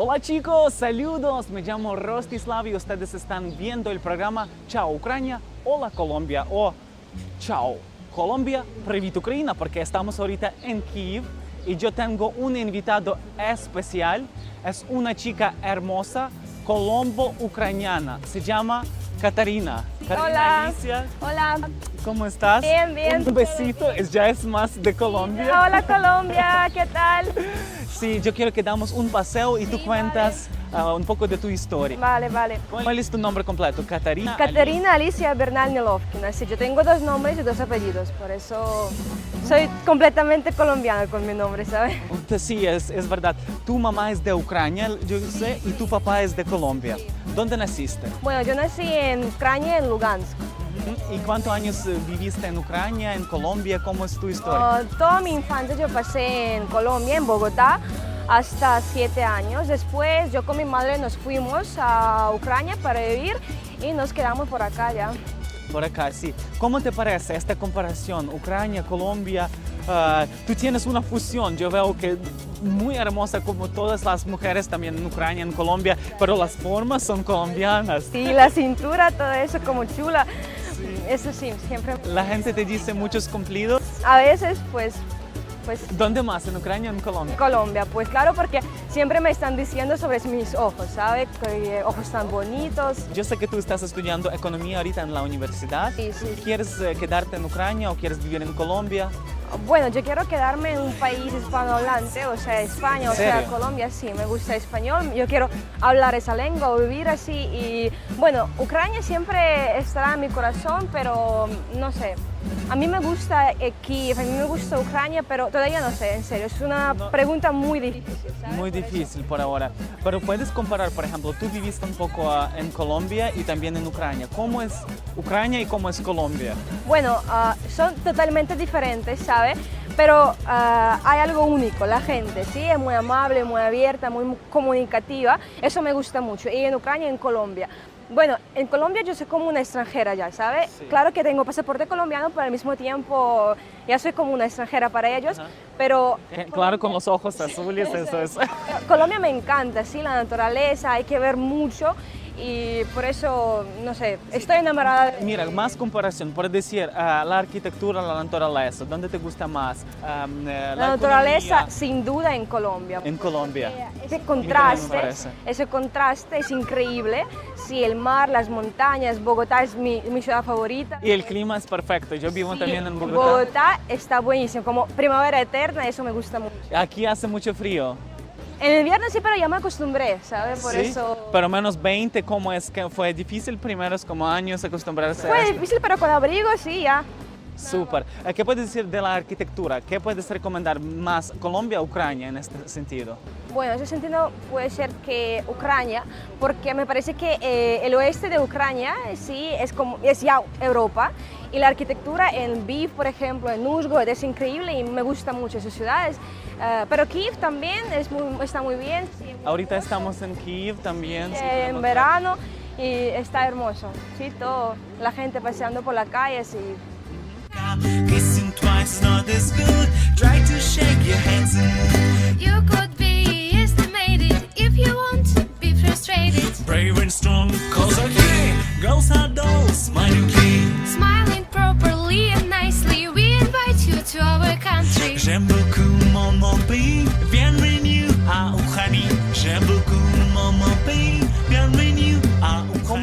Hola chicos, saludos, me llamo Rostislav y ustedes están viendo el programa Chao Ucrania, Hola Colombia o Chao Colombia, Привет Ucrania, porque estamos ahorita en Kiev y yo tengo un invitado especial, es una chica hermosa, colombo ucraniana, se llama Katarina. Katarina Hola. Alicia, Hola. ¿cómo estás? Bien, bien. Un besito, es, ya es más de Colombia. Hola Colombia, ¿qué tal? Sí, yo quiero que damos un paseo y tú Sí, cuentas ah, un poco de tu historia. Vale, vale. ¿Cuál es tu nombre completo? Catarina. Caterina Alicia Bernal Nelovkina. Sí, yo tengo dos nombres y dos apellidos, por eso soy completamente colombiana con mi nombre, ¿sabes? Sí, es, es verdad. Tu mamá es de Ucrania, yo sé, y tu papá es de Colombia. ¿Dónde naciste? Bueno, yo nací en Ucrania, en Lugansk. ¿Y cuántos años eh, viviste en Ucrania, en Colombia? ¿Cómo es tu historia? Oh, toda mi infancia yo pasé en Colombia, en Bogotá, hasta siete años. Después yo con mi madre nos fuimos a Ucrania para vivir y nos quedamos por acá ya. Por acá, sí. ¿Cómo te parece esta comparación? Ucrania, Colombia. ah, tú tienes una fusión, yo veo que muy hermosa como todas las mujeres también en Ucrania, en Colombia, pero las formas son colombianas. Sí, la cintura, todo eso como chula. Eso sí, siempre. La gente te dice muchos cumplidos. A veces, pues, pues ¿Dónde más? ¿En Ucrania o en Colombia? Colombia, pues claro, porque siempre me están diciendo sobre mis ojos, ¿sabe? Que eh, ojos tan bonitos. Yo sé que tú estás estudiando economía ahorita en la universidad. Sí, sí. ¿Quieres eh, quedarte en Ucrania o quieres vivir en Colombia? Bueno, yo quiero quedarme en un país hispanohablante, o sea, España, o ¿En sea? Colombia, sí, me gusta español, yo quiero hablar esa lengua vivir así y bueno, Ucrania siempre estará en mi corazón, pero no sé, a mí me gusta eh, Kiev, a mí me gusta Ucrania, pero todavía no sé, en serio, es una No. pregunta muy difícil. ¿sabes? Muy difícil por ahora. Pero puedes comparar, por ejemplo, tú viviste un poco ah, en Colombia y también en Ucrania. ¿Cómo es Ucrania y cómo es Colombia? Bueno, ah, son totalmente diferentes, ¿sabe? Pero ah, hay algo único, la gente, ¿sí? Es muy amable, muy abierta, muy comunicativa. Eso me gusta mucho. Y en Ucrania y en Colombia. Bueno, en Colombia yo soy como una extranjera ya, ¿sabe? Sí. Claro que tengo pasaporte colombiano, pero al mismo tiempo ya soy como una extranjera para ellos. Ajá. Pero Eh, Claro, con los ojos azules, eso es. Colombia me encanta, sí, la naturaleza, hay que ver mucho. Y por eso, no sé, estoy enamorada de... Mira, más comparación, por decir, ah, la arquitectura, la naturaleza, ¿dónde te gusta más? Eh, La naturaleza, economía sin duda, en Colombia. en Colombia. Ese me contraste, ese contraste es increíble. Sí, el mar, las montañas, Bogotá es mi, mi ciudad favorita. Y el clima es perfecto. Yo vivo Sí, también en Bogotá. Bogotá está buenísimo, como primavera eterna, eso me gusta mucho. Aquí hace mucho frío. En invierno sí, pero ya me acostumbré, ¿sabes? Por ¿sí? eso... Pero menos 20, ¿cómo es que fue difícil primeros como años acostumbrarse a Fue esto? difícil, pero con abrigo sí, ya. Súper. Eh, ¿Qué puedes decir de la arquitectura? ¿Qué puedes recomendar más Colombia o Ucrania en este sentido? Bueno, en ese sentido puede ser que Ucrania, porque me parece que eh, el oeste de Ucrania sí es, como, es ya Europa y la arquitectura en Lviv, por ejemplo, en Uzhgorod es increíble y me gusta mucho esas ciudades. Eh, pero Kiev también es muy- está muy bien, sí, Ahorita estamos en Kiev también. sí, en verano y está hermoso, sí, todo, la gente paseando por las calles y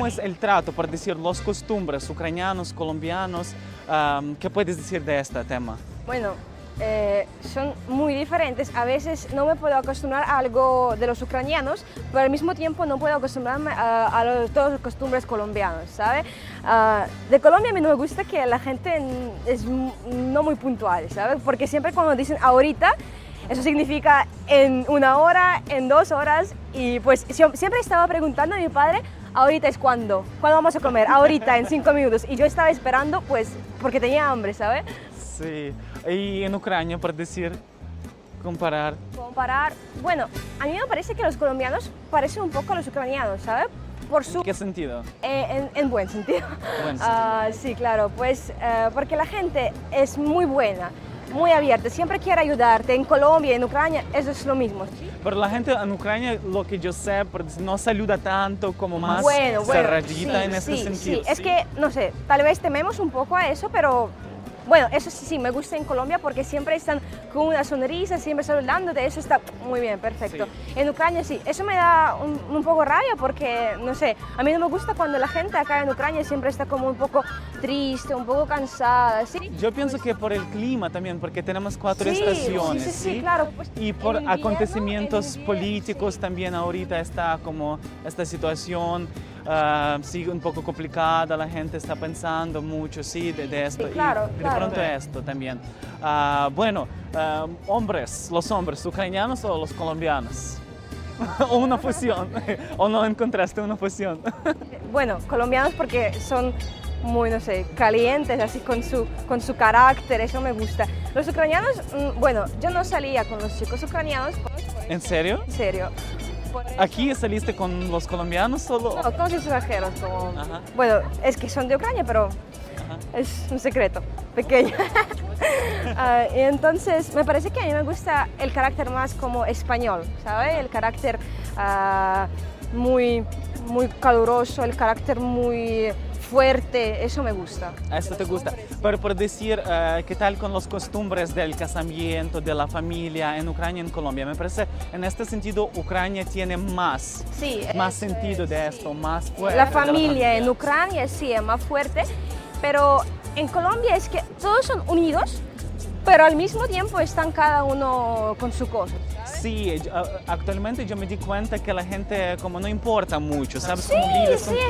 es el trato, por decir, los costumbres ucranianos, colombianos? Am, ¿Qué puedes decir de este tema? Bueno, eh, son muy diferentes. A veces no me puedo acostumbrar a algo de los ucranianos, pero al mismo tiempo no puedo acostumbrarme a, a los- todas las costumbres colombianos, ¿sabe? Ah, de Colombia a mí no me gusta que la gente es no muy puntual, ¿sabe? Porque siempre cuando dicen ahorita, eso significa en una hora, en dos horas, y pues sie- siempre estaba preguntando a mi padre, ahorita es cuándo, ¿cuándo vamos a comer? Ahorita, en cinco minutos. Y yo estaba esperando, pues, porque tenía hambre, ¿sabe? Sí. Y en Ucrania, por decir, comparar. comparar, bueno, a mí me parece que los colombianos parecen un poco a los ucranianos, ¿sabes? Por su... ¿En qué sentido? eh, en, en buen sentido. Buen Ah, sí, claro, pues eh, porque la gente es muy buena. Muy abierta, siempre quiere ayudarte. En Colombia, en Ucrania, eso es lo mismo. ¿sí? Pero la gente en Ucrania, lo que yo sé, no saluda tanto como más bueno, bueno, cerradita sí, en este sí, sentido. sí. Es que, no sé, tal vez tememos un poco a eso, pero bueno, eso sí, sí, me gusta en Colombia porque siempre están con una sonrisa, siempre saludándote, eso está muy bien, perfecto. En Ucrania sí, eso me da un, un poco rabia porque, no sé, a mí no me gusta cuando la gente acá en Ucrania siempre está como un poco triste, un poco cansada, ¿sí? Yo pienso que por el clima también, porque tenemos cuatro Sí, estaciones. sí, sí, sí, claro, pues, y por invierno, acontecimientos políticos también ahorita está como esta situación ah, sí, un poco complicada, la gente está pensando mucho, sí, de, de esto. Sí, claro, y de claro. pronto esto también. Ah, bueno, ah, hombres, los hombres, ucranianos o los colombianos. o una fusión, o no encontraste una fusión. Bueno, colombianos porque son muy, no sé, calientes, así con su, con su carácter, eso me gusta. Los ucranianos, mm, bueno, yo no salía con los chicos ucranianos, ¿En serio? en serio. ¿Aquí saliste con los colombianos solo? No, con los extranjeros, como... Ajá. Bueno, es que son de Ucrania, pero es un secreto pequeño. Ah, y entonces, me parece que a mí me gusta el carácter más como español, ¿sabes? El carácter ah, muy, muy caluroso, el carácter muy fuerte, eso me gusta. Esto te gusta. Pero por decir, eh, ¿qué tal con las costumbres del casamiento, de la familia en Ucrania en Colombia? Me parece, en este sentido, Ucrania tiene más, Sí, más es, sentido de esto, más fuerte. La familia en Ucrania sí es más fuerte, pero en Colombia es que todos son unidos, pero al mismo tiempo están cada uno con su cosa. Sí, actualmente yo me di cuenta que la gente como no importa mucho, ¿sabes? Sí, Cómo vives, con sí,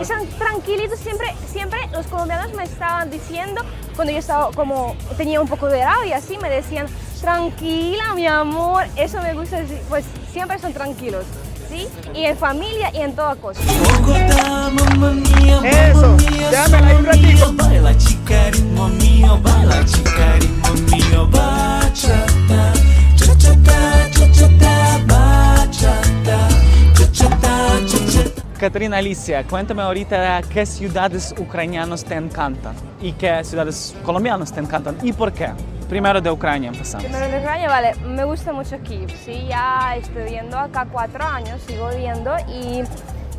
están tranquilitos. Siempre, siempre los colombianos me estaban diciendo, cuando yo estaba como, tenía un poco de rabia, así me decían, tranquila, mi amor, eso me gusta decir, pues siempre son tranquilos, ¿sí? Y en familia y en toda cosa. Eso, un. Baila ritmo mío, baila mío, bachata, cha-cha-ta, Caterina Alicia, cuéntame ahorita qué ciudades ucranianas te encantan y qué ciudades colombianas te encantan y por qué. Primero de Ucrania empezamos. Primero de Ucrania, vale, me gusta mucho Kiev, sí, ya estoy viviendo acá cuatro años, sigo viviendo y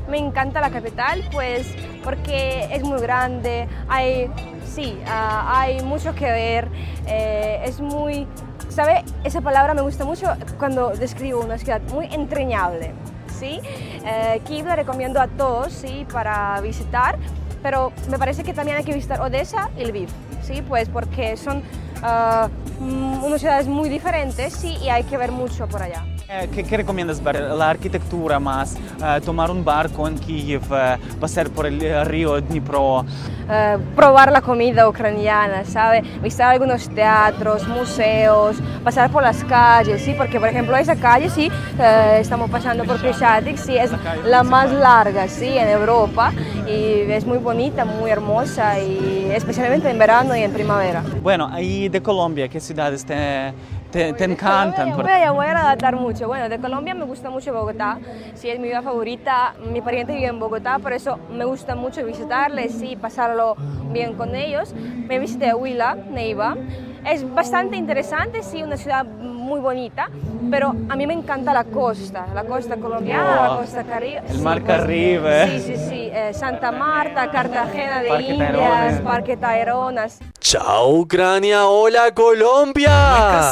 me encanta la capital, pues porque es muy grande, hay, sí, ah, hay mucho que ver, eh, es muy, ¿sabe? Esa palabra me gusta mucho cuando describo una ciudad muy entrañable, ¿sí? Eh, Kiev la recomiendo a todos, sí, para visitar, pero me parece que también hay que visitar Odessa y Lviv, ¿sí? Pues porque son ah, mm, unas ciudades muy diferentes, sí, y hay que ver mucho por allá. Eh, ¿Qué, qué recomiendas ver? La arquitectura más, eh, tomar un barco en Kiev, eh, pasar por el río Dnipro. Probar la comida ucraniana, ¿sabe? Visitar algunos teatros, museos, pasar por las calles, ¿sí? Porque, por ejemplo, esa calle, sí, estamos pasando por Krishchatik, sí, es la más larga, sí, en Europa y es muy bonita, muy hermosa y especialmente en verano y en primavera. Bueno, ahí de Colombia, ¿qué ciudades te, te, te encantan? Voy a, voy a adaptar mucho. Bueno, de Colombia me gusta mucho Bogotá. Sí, es mi ciudad favorita. Mi pariente vive en Bogotá, por eso me gusta mucho visitarles y pasarlo bien con ellos. Me visité Huila, Neiva. Es bastante interesante, sí, una ciudad muy bonita, pero a mí me encanta la costa, la costa colombiana, la Oh, costa caribe. el mar Caribe. Sí, sí, sí. eh, Santa Marta, Cartagena de Parque Indias, Tayrona. Parque Tayrona. Chao Ucrania, hola Colombia.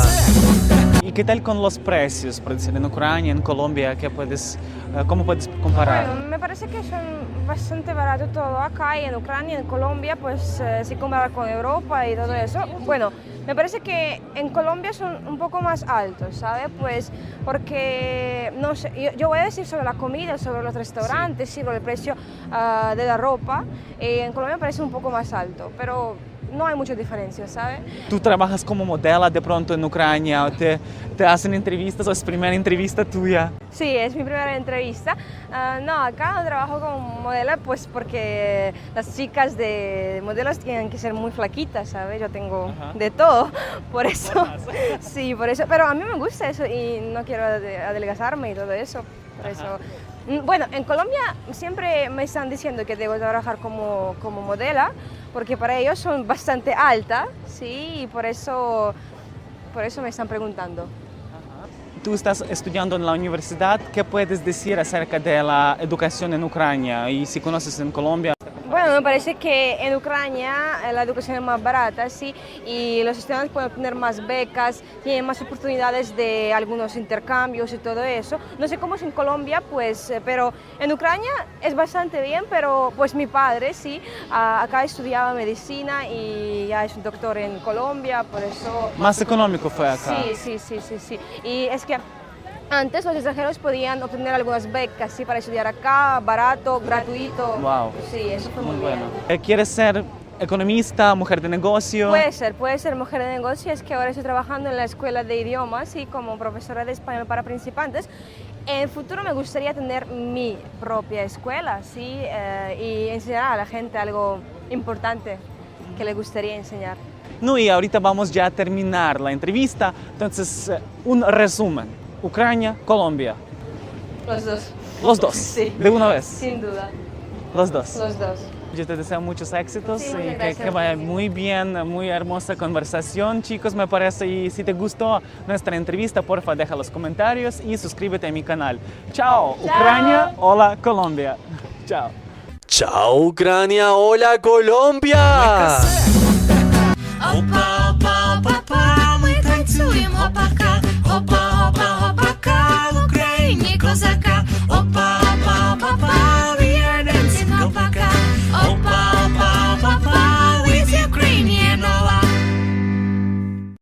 ¿Y qué tal con los precios? Por decir, en Ucrania, en Colombia, ¿qué puedes, eh, ¿cómo puedes comparar? Bueno, me parece que son bastante barato todo acá y en Ucrania, en Colombia, pues eh, si comparar con Europa y todo eso. Bueno, me parece que en Colombia son un poco más altos, ¿sabes? Pues porque, no sé, yo, yo voy a decir sobre la comida, sobre los restaurantes, sí, sobre el precio ah, de la ropa. Y en Colombia me parece un poco más alto, pero no hay mucha diferencia, ¿sabes? ¿Tú trabajas como modelo de pronto en Ucrania? ¿Te, te hacen entrevistas o es primera entrevista tuya? Sí, es mi primera entrevista. Ah, no, acá trabajo como modelo, pues porque las chicas de modelos tienen que ser muy flaquitas, ¿sabes? Yo tengo Ajá. de todo, por eso. sí, por eso. Pero a mí me gusta eso y no quiero ade- adelgazarme y todo eso. Por eso. Mm, Bueno, en Colombia siempre me están diciendo que debo trabajar como, como modelo, porque para ellos son bastante altas, sí, y por eso por eso me están preguntando. Tú estás estudiando en la universidad. ¿Qué puedes decir acerca de la educación en Ucrania? Y si conoces en Colombia. Bueno, me parece que en Ucrania eh, la educación es más barata, sí, y los estudiantes pueden obtener más becas, tienen más oportunidades de algunos intercambios y todo eso. No sé cómo es en Colombia, pues, eh, pero en Ucrania es bastante bien, pero pues mi padre, sí, acá estudiaba medicina y ya es un doctor en Colombia, por eso... Más económico fue acá. Sí, sí, sí, sí, sí. Y es que antes los extranjeros podían obtener algunas becas, sí, para estudiar acá, barato, gratuito. Wow. Sí, eso fue muy, Muy bien. bueno. Eh, ¿Quieres ser economista, mujer de negocio? Puede ser, puede ser mujer de negocios, que ahora estoy trabajando en la escuela de idiomas y como profesora de español para principiantes. En el futuro me gustaría tener mi propia escuela, sí, eh, y enseñar a la gente algo importante que le gustaría enseñar. No, y ahorita vamos ya a terminar la entrevista. Entonces, eh, un resumen. Ucrania, Colombia. Los dos, Los dos. Sí. De una vez. sin duda, Los dos. los dos. Yo te deseo muchos éxitos Sí, y que, vaya muy bien, muy hermosa conversación, chicos, me parece. Y si te gustó nuestra entrevista, porfa, deja los comentarios y suscríbete a mi canal. Chao, Ucrania, hola Colombia. Chao. Ciao Ucrania, hola Colombia!